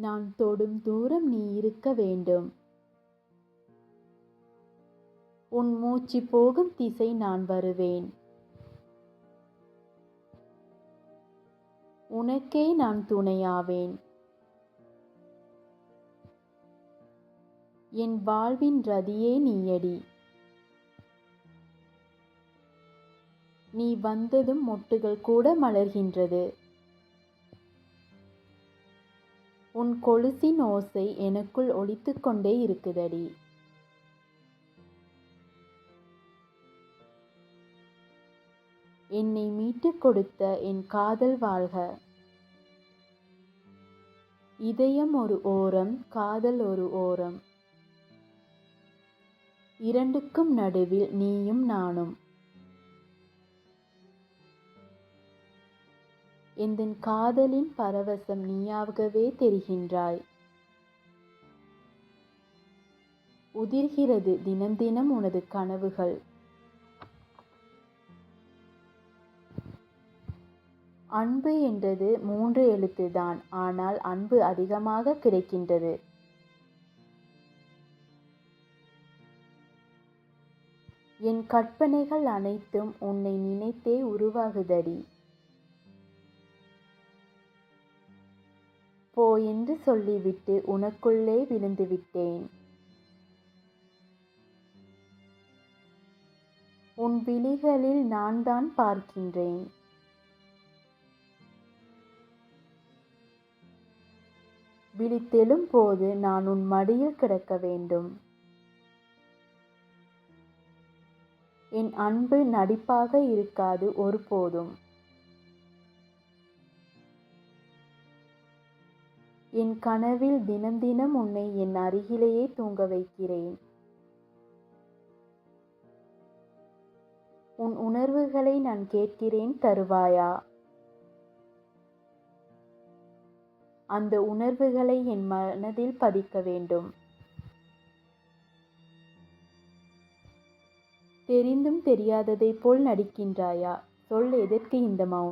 நான் தொடும் தூரம் நீ இருக்க வேண்டும். உன் மூச்சு போகும் திசை நான் வருவேன். உனக்கே நான் துணையாவேன். என் வாழ்வின் ரதியே நீயடி. நீ வந்ததும் மொட்டுகள் கூட மலர்கின்றது. உன் கொலுசின் ஓசை எனக்குள் ஒழித்து கொண்டே இருக்குதடி. என்னை மீட்டுக் கொடுத்த என் காதல் வாழ்க. இதயம் ஒரு ஓரம் காதல் ஒரு ஓரம். இரண்டுக்கும் நடுவில் நீயும் நானும். எந்தன் காதலின் பரவசம் நீயாகவே தெரிகின்றாய். உதிர்கிறது தினம் தினம் உனது கனவுகள். அன்பு என்றது மூன்று எழுத்துதான் ஆனால் அன்பு அதிகமாக கிடைக்கின்றது. என் கற்பனைகள் அனைத்தும் உன்னை நினைத்தே உருவாகுதடி. போ என்று சொல்லிவிட்டு உனக்குள்ளே விழுந்துவிட்டேன். உன் விழிகளில் நான் தான் பார்க்கின்றேன். விழித்தெழும் போது நான் உன் மடியில் கிடக்க வேண்டும். என் அன்பு நடிப்பாக இருக்காது ஒருபோதும் என் கனவில் தினம் தினம் உன்னை என் அருகிலேயே தூங்க வைக்கிறேன். உன் உணர்வுகளை நான் கேட்கிறேன் தருவாயா? அந்த உணர்வுகளை என் மனதில் பதிக்க வேண்டும். தெரிந்தும் தெரியாததைப் போல் நடிக்கின்றாயா? சொல் எதற்கு இந்த மௌனம்?